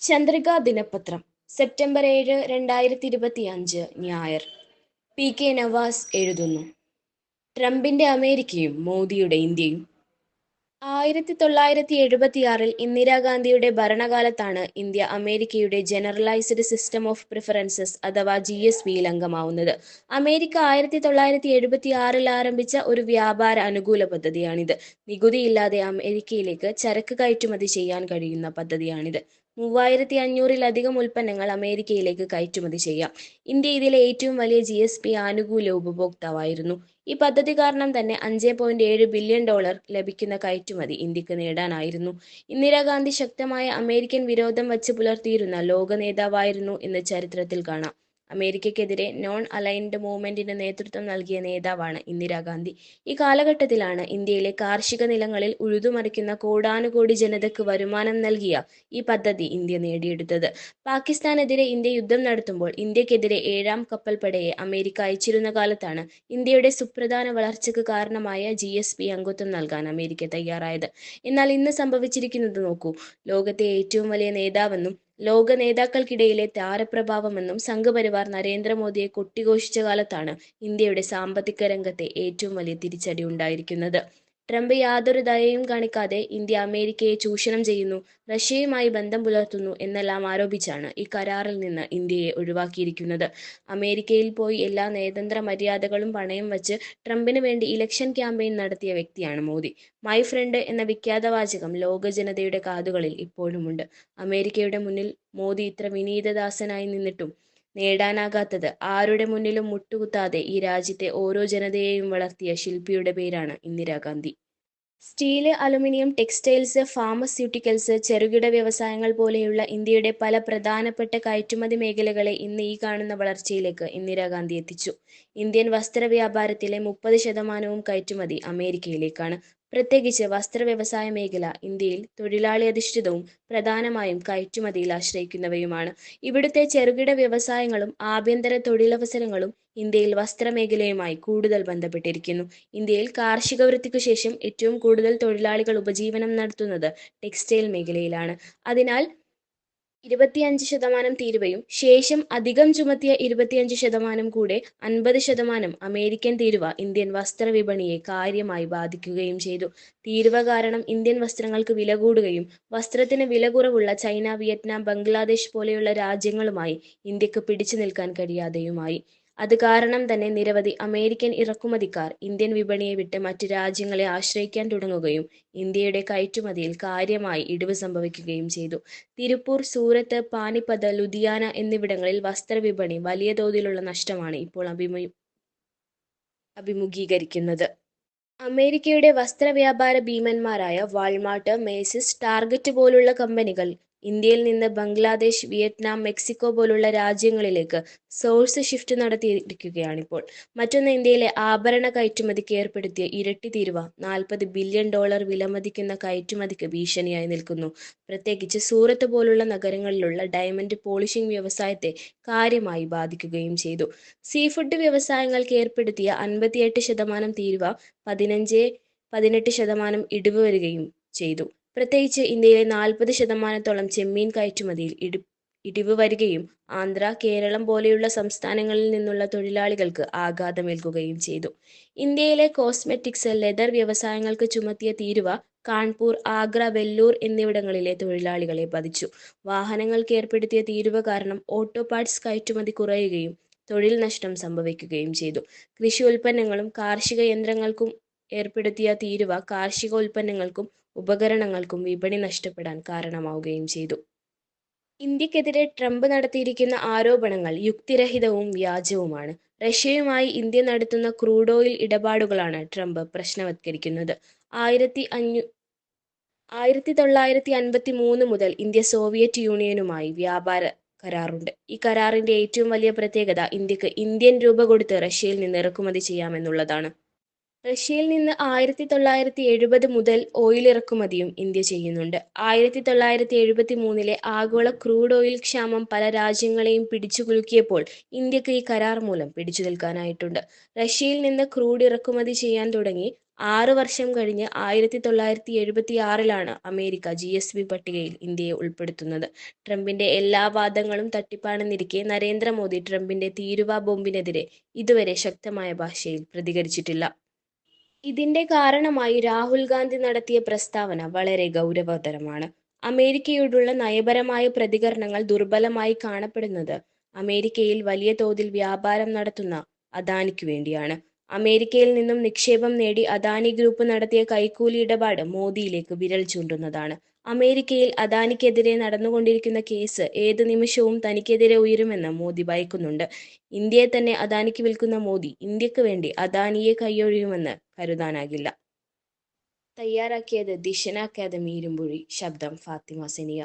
ചന്ദ്രിക ദിനപത്രം സെപ്റ്റംബർ ഏഴ് രണ്ടായിരത്തി ഇരുപത്തി അഞ്ച് ഞായർ. പി. കെ. നവാസ് എഴുതുന്നു. ട്രംപിന്റെ അമേരിക്കയും മോദിയുടെ ഇന്ത്യയും. ആയിരത്തി തൊള്ളായിരത്തി എഴുപത്തിയാറിൽ ഇന്ദിരാഗാന്ധിയുടെ ഭരണകാലത്താണ് ഇന്ത്യ അമേരിക്കയുടെ ജനറലൈസ്ഡ് സിസ്റ്റം ഓഫ് പ്രിഫറൻസസ് അഥവാ ജി എസ് പിയിൽ അംഗമാവുന്നത് അമേരിക്ക ആയിരത്തി തൊള്ളായിരത്തി എഴുപത്തി ആറിൽ ആരംഭിച്ച ഒരു വ്യാപാര അനുകൂല പദ്ധതിയാണിത്. നികുതിയില്ലാതെ അമേരിക്കയിലേക്ക് ചരക്ക് കയറ്റുമതി ചെയ്യാൻ കഴിയുന്ന പദ്ധതിയാണിത്. മൂവായിരത്തി അഞ്ഞൂറിലധികം ഉൽപ്പന്നങ്ങൾ അമേരിക്കയിലേക്ക് കയറ്റുമതി ചെയ്യാം. ഇന്ത്യ ഇതിലെ ഏറ്റവും വലിയ ജി എസ് പി ആനുകൂല്യ ഉപഭോക്താവായിരുന്നു. ഈ പദ്ധതി കാരണം തന്നെ അഞ്ച് പോയിന്റ് ഏഴ് ബില്യൺ ഡോളർ ലഭിക്കുന്ന കയറ്റുമതി ഇന്ത്യയ്ക്ക് നേടാനായിരുന്നു. ഇന്ദിരാഗാന്ധി ശക്തമായ അമേരിക്കൻ വിരോധം വച്ച് പുലർത്തിയിരുന്ന ലോക നേതാവായിരുന്നു എന്ന് ചരിത്രത്തിൽ കാണാം. അമേരിക്കയ്ക്കെതിരെ നോൺ അലൈൻഡ് മൂവ്മെന്റിന് നേതൃത്വം നൽകിയ നേതാവാണ് ഇന്ദിരാഗാന്ധി ഈ കാലഘട്ടത്തിലാണ് ഇന്ത്യയിലെ കാർഷിക നിലങ്ങളിൽ ഉഴുതുമറിക്കുന്ന കോടാനുകോടി ജനതയ്ക്ക് വരുമാനം നൽകിയ ഈ പദ്ധതി ഇന്ത്യ നേടിയെടുത്തത്. പാകിസ്ഥാനെതിരെ ഇന്ത്യ യുദ്ധം നടത്തുമ്പോൾ ഇന്ത്യക്കെതിരെ ഏഴാം കപ്പൽപ്പടയെ അമേരിക്ക അയച്ചിരുന്ന കാലത്താണ് ഇന്ത്യയുടെ സുപ്രധാന വളർച്ചയ്ക്ക് കാരണമായ ജി എസ് പി അംഗത്വം നൽകാൻ അമേരിക്ക തയ്യാറായത്. എന്നാൽ ഇന്ന് സംഭവിച്ചിരിക്കുന്നത് നോക്കൂ. ലോകത്തെ ഏറ്റവും വലിയ നേതാവെന്നും ലോക നേതാക്കൾക്കിടയിലെ താരപ്രഭാവമെന്നും സംഘപരിവാർ നരേന്ദ്രമോദിയെ കൊട്ടിഘോഷിച്ച കാലത്താണ് ഇന്ത്യയുടെ സാമ്പത്തിക രംഗത്തെ ഏറ്റവും വലിയ തിരിച്ചടി ഉണ്ടായിരിക്കുന്നത്. ട്രംപ് യാതൊരു ദയയും കാണിക്കാതെ ഇന്ത്യ അമേരിക്കയെ ചൂഷണം ചെയ്യുന്നു റഷ്യയുമായി ബന്ധം പുലർത്തുന്നു എന്നെല്ലാം ആരോപിച്ചാണ് ഈ കരാറിൽ നിന്ന് ഇന്ത്യയെ ഒഴിവാക്കിയിരിക്കുന്നത്. അമേരിക്കയിൽ പോയി എല്ലാ നയതന്ത്ര മര്യാദകളും പണയം വച്ച് ട്രംപിന് വേണ്ടി ഇലക്ഷൻ ക്യാമ്പയിൻ നടത്തിയ വ്യക്തിയാണ് മോദി. മൈ ഫ്രണ്ട് എന്ന വിഖ്യാത വാചകം ലോക ജനതയുടെ കാതുകളിൽ ഇപ്പോഴുമുണ്ട്. അമേരിക്കയുടെ മുന്നിൽ മോദി ഇത്ര വിനീതദാസനായി നിന്നിട്ടും നേടാനാകാത്തത്. ആരുടെ മുന്നിലും മുട്ടുകുത്താതെ ഈ രാജ്യത്തെ ഓരോ ജനതയെയും വളർത്തിയ ശില്പിയുടെ പേരാണ് Indira Gandhi. Steel aluminium textiles pharmaceuticals ചെറുകിട വ്യവസായങ്ങൾ പോലെയുള്ള ഇന്ത്യയുടെ പല പ്രധാനപ്പെട്ട കയറ്റുമതി മേഖലകളെ ഇന്ന് ഈ കാണുന്ന വളർച്ചയിലേക്ക് ഇന്ദിരാഗാന്ധി എത്തിച്ചു. ഇന്ത്യൻ വസ്ത്ര വ്യാപാരത്തിലെ മുപ്പത് ശതമാനവും കയറ്റുമതി അമേരിക്കയിലേക്കാണ്. പ്രത്യേകിച്ച് വസ്ത്ര വ്യവസായ മേഖല ഇന്ത്യയിൽ തൊഴിലാളി അധിഷ്ഠിതവും പ്രധാനമായും കയറ്റുമതിയിൽ ആശ്രയിക്കുന്നവയുമാണ്. ഇവിടുത്തെ ചെറുകിട വ്യവസായങ്ങളും ആഭ്യന്തര തൊഴിലവസരങ്ങളും ഇന്ത്യയിൽ വസ്ത്രമേഖലയുമായി കൂടുതൽ ബന്ധപ്പെട്ടിരിക്കുന്നു. ഇന്ത്യയിൽ കാർഷിക വൃത്തിക്കു ശേഷം ഏറ്റവും കൂടുതൽ തൊഴിലാളികൾ ഉപജീവനം നടത്തുന്നത് ടെക്സ്റ്റൈൽ മേഖലയിലാണ്. അതിനാൽ ഇരുപത്തിയഞ്ച് ശതമാനം തീരുവയും ശേഷം അധികം ചുമത്തിയ ഇരുപത്തിയഞ്ച് ശതമാനം കൂടെ അൻപത് ശതമാനം അമേരിക്കൻ തീരുവ ഇന്ത്യൻ വസ്ത്രവിപണിയെ കാര്യമായി ബാധിക്കുകയും ചെയ്തു. തീരുവ കാരണം ഇന്ത്യൻ വസ്ത്രങ്ങൾക്ക് വില കൂടുകയും വസ്ത്രത്തിന് വില കുറവുള്ള ചൈന വിയറ്റ്നാം ബംഗ്ലാദേശ് പോലെയുള്ള രാജ്യങ്ങളുമായി ഇന്ത്യയ്ക്ക് പിടിച്ചു നിൽക്കാൻ കഴിയാതെയുമായി. അത് കാരണം തന്നെ നിരവധി അമേരിക്കൻ ഇറക്കുമതിക്കാർ ഇന്ത്യൻ വിപണിയെ വിട്ട് മറ്റ് രാജ്യങ്ങളെ ആശ്രയിക്കാൻ തുടങ്ങുകയും ഇന്ത്യയുടെ കയറ്റുമതിയിൽ കാര്യമായി ഇടിവ് സംഭവിക്കുകയും ചെയ്തു. തിരുപ്പൂർ സൂറത്ത് പാനിപ്പത് ലുധിയാന എന്നിവിടങ്ങളിൽ വസ്ത്രവിപണി വലിയ തോതിലുള്ള നഷ്ടമാണ് ഇപ്പോൾ അഭിമു അഭിമുഖീകരിക്കുന്നത്. അമേരിക്കയുടെ വസ്ത്രവ്യാപാര ഭീമന്മാരായ വാൾമാർട്ട് മേസിസ് ടാർഗറ്റ് പോലുള്ള കമ്പനികൾ ഇന്ത്യയിൽ നിന്ന് ബംഗ്ലാദേശ് വിയറ്റ്നാം മെക്സിക്കോ പോലുള്ള രാജ്യങ്ങളിലേക്ക് സോഴ്സ് ഷിഫ്റ്റ് നടത്തിയിരിക്കുകയാണിപ്പോൾ. മറ്റൊന്ന് ഇന്ത്യയിലെ ആഭരണ കയറ്റുമതിക്ക് ഏർപ്പെടുത്തിയ ഇരട്ടി തീരുവ നാൽപ്പത് ബില്യൺ ഡോളർ വിലമതിക്കുന്ന കയറ്റുമതിക്ക് ഭീഷണിയായി നിൽക്കുന്നു. പ്രത്യേകിച്ച് സൂറത്ത് പോലുള്ള നഗരങ്ങളിലുള്ള ഡയമണ്ട് പോളിഷിംഗ് വ്യവസായത്തെ കാര്യമായി ബാധിക്കുകയും ചെയ്തു. സീഫുഡ് വ്യവസായങ്ങൾക്ക് ഏർപ്പെടുത്തിയ അൻപത്തിയെട്ട് ശതമാനം തീരുവ പതിനഞ്ച് പതിനെട്ട് ശതമാനം ഇടിവ് വരികയും ചെയ്തു. പ്രത്യേകിച്ച് ഇന്ത്യയിലെ നാൽപ്പത് ശതമാനത്തോളം ചെമ്മീൻ കയറ്റുമതിയിൽ ഇടി ഇടിവ് വരികയും ആന്ധ്ര കേരളം പോലെയുള്ള സംസ്ഥാനങ്ങളിൽ നിന്നുള്ള തൊഴിലാളികൾക്ക് ആഘാതമേൽക്കുകയും ചെയ്തു. ഇന്ത്യയിലെ കോസ്മെറ്റിക്സ് ലെതർ വ്യവസായങ്ങൾക്ക് ചുമത്തിയ തീരുവ കാൺപൂർ ആഗ്ര വെല്ലൂർ എന്നിവിടങ്ങളിലെ തൊഴിലാളികളെ ബാധിച്ചു. വാഹനങ്ങൾക്ക് ഏർപ്പെടുത്തിയ തീരുവ കാരണം ഓട്ടോ പാർട്സ് കയറ്റുമതി കുറയുകയും തൊഴിൽ നഷ്ടം സംഭവിക്കുകയും ചെയ്തു. കൃഷി ഉൽപ്പന്നങ്ങളും കാർഷിക യന്ത്രങ്ങൾക്കും ഏർപ്പെടുത്തിയ തീരുവ കാർഷിക ഉൽപ്പന്നങ്ങൾക്കും ഉപകരണങ്ങൾക്കും വിപണി നഷ്ടപ്പെടാൻ കാരണമാവുകയും ചെയ്തു. ഇന്ത്യക്കെതിരെ ട്രംപ് നടത്തിയിരിക്കുന്ന ആരോപണങ്ങൾ യുക്തിരഹിതവും വ്യാജവുമാണ്. റഷ്യയുമായി ഇന്ത്യ നടത്തുന്ന ക്രൂഡ് ഓയിൽ ഇടപാടുകളാണ് ട്രംപ് പ്രശ്നവത്കരിക്കുന്നത്. ആയിരത്തി അഞ്ഞൂ ആയിരത്തി തൊള്ളായിരത്തി അൻപത്തി മൂന്ന് മുതൽ ഇന്ത്യ സോവിയറ്റ് യൂണിയനുമായി വ്യാപാര കരാറുണ്ട്. ഈ കരാറിന്റെ ഏറ്റവും വലിയ പ്രത്യേകത ഇന്ത്യയ്ക്ക് ഇന്ത്യൻ രൂപ കൊടുത്ത് റഷ്യയിൽ നിന്ന് ഇറക്കുമതി ചെയ്യാമെന്നുള്ളതാണ്. റഷ്യയിൽ നിന്ന് ആയിരത്തി തൊള്ളായിരത്തി എഴുപത് മുതൽ ഓയിൽ ഇറക്കുമതിയും ഇന്ത്യ ചെയ്യുന്നുണ്ട്. ആയിരത്തി തൊള്ളായിരത്തി എഴുപത്തി മൂന്നിലെ ആഗോള ക്രൂഡ് ഓയിൽ ക്ഷാമം പല രാജ്യങ്ങളെയും പിടിച്ചു കുലുക്കിയപ്പോൾ ഇന്ത്യയ്ക്ക് ഈ കരാർ മൂലം പിടിച്ചു നിൽക്കാനായിട്ടുണ്ട്. റഷ്യയിൽ നിന്ന് ക്രൂഡ് ഇറക്കുമതി ചെയ്യാൻ തുടങ്ങി ആറ് വർഷം കഴിഞ്ഞ് ആയിരത്തി തൊള്ളായിരത്തി എഴുപത്തി ആറിലാണ് അമേരിക്ക ജി എസ് ബി പട്ടികയിൽ ഇന്ത്യയെ ഉൾപ്പെടുത്തുന്നത്. ട്രംപിന്റെ എല്ലാ വാദങ്ങളും തട്ടിപ്പാണെന്നിരിക്കെ നരേന്ദ്രമോദി ട്രംപിന്റെ തീരുവ ബോംബിനെതിരെ ഇതുവരെ ശക്തമായ ഭാഷയിൽ പ്രതികരിച്ചിട്ടില്ല. ഇതിന്റെ കാരണമായി രാഹുൽ ഗാന്ധി നടത്തിയ പ്രസ്താവന വളരെ ഗൗരവതരമാണ്. അമേരിക്കയോടുള്ള നയപരമായ പ്രതികരണങ്ങൾ ദുർബലമായി കാണപ്പെടുന്നത് അമേരിക്കയിൽ വലിയ തോതിൽ വ്യാപാരം നടത്തുന്ന അദാനിക്ക് വേണ്ടിയാണ്. അമേരിക്കയിൽ നിന്നും നിക്ഷേപം നേടി അദാനി ഗ്രൂപ്പ് നടത്തിയ കൈക്കൂലി ഇടപാട് മോദിയിലേക്ക് വിരൽ ചൂണ്ടുന്നതാണ്. അമേരിക്കയിൽ അദാനിക്കെതിരെ നടന്നുകൊണ്ടിരിക്കുന്ന കേസ് ഏത് നിമിഷവും തനിക്കെതിരെ ഉയരുമെന്ന് മോദി ഭയക്കുന്നുണ്ട്. ഇന്ത്യയെ തന്നെ അദാനിക്ക് വിൽക്കുന്ന മോദി ഇന്ത്യയ്ക്ക് വേണ്ടി അദാനിയെ കൈയൊഴിയുമെന്ന് കരുതാനാകില്ല. തയ്യാറാക്കിയത് ദിശന അക്കാദമി ഇരുമ്പുഴി. ശബ്ദം ഫാത്തിമ സെനിയ.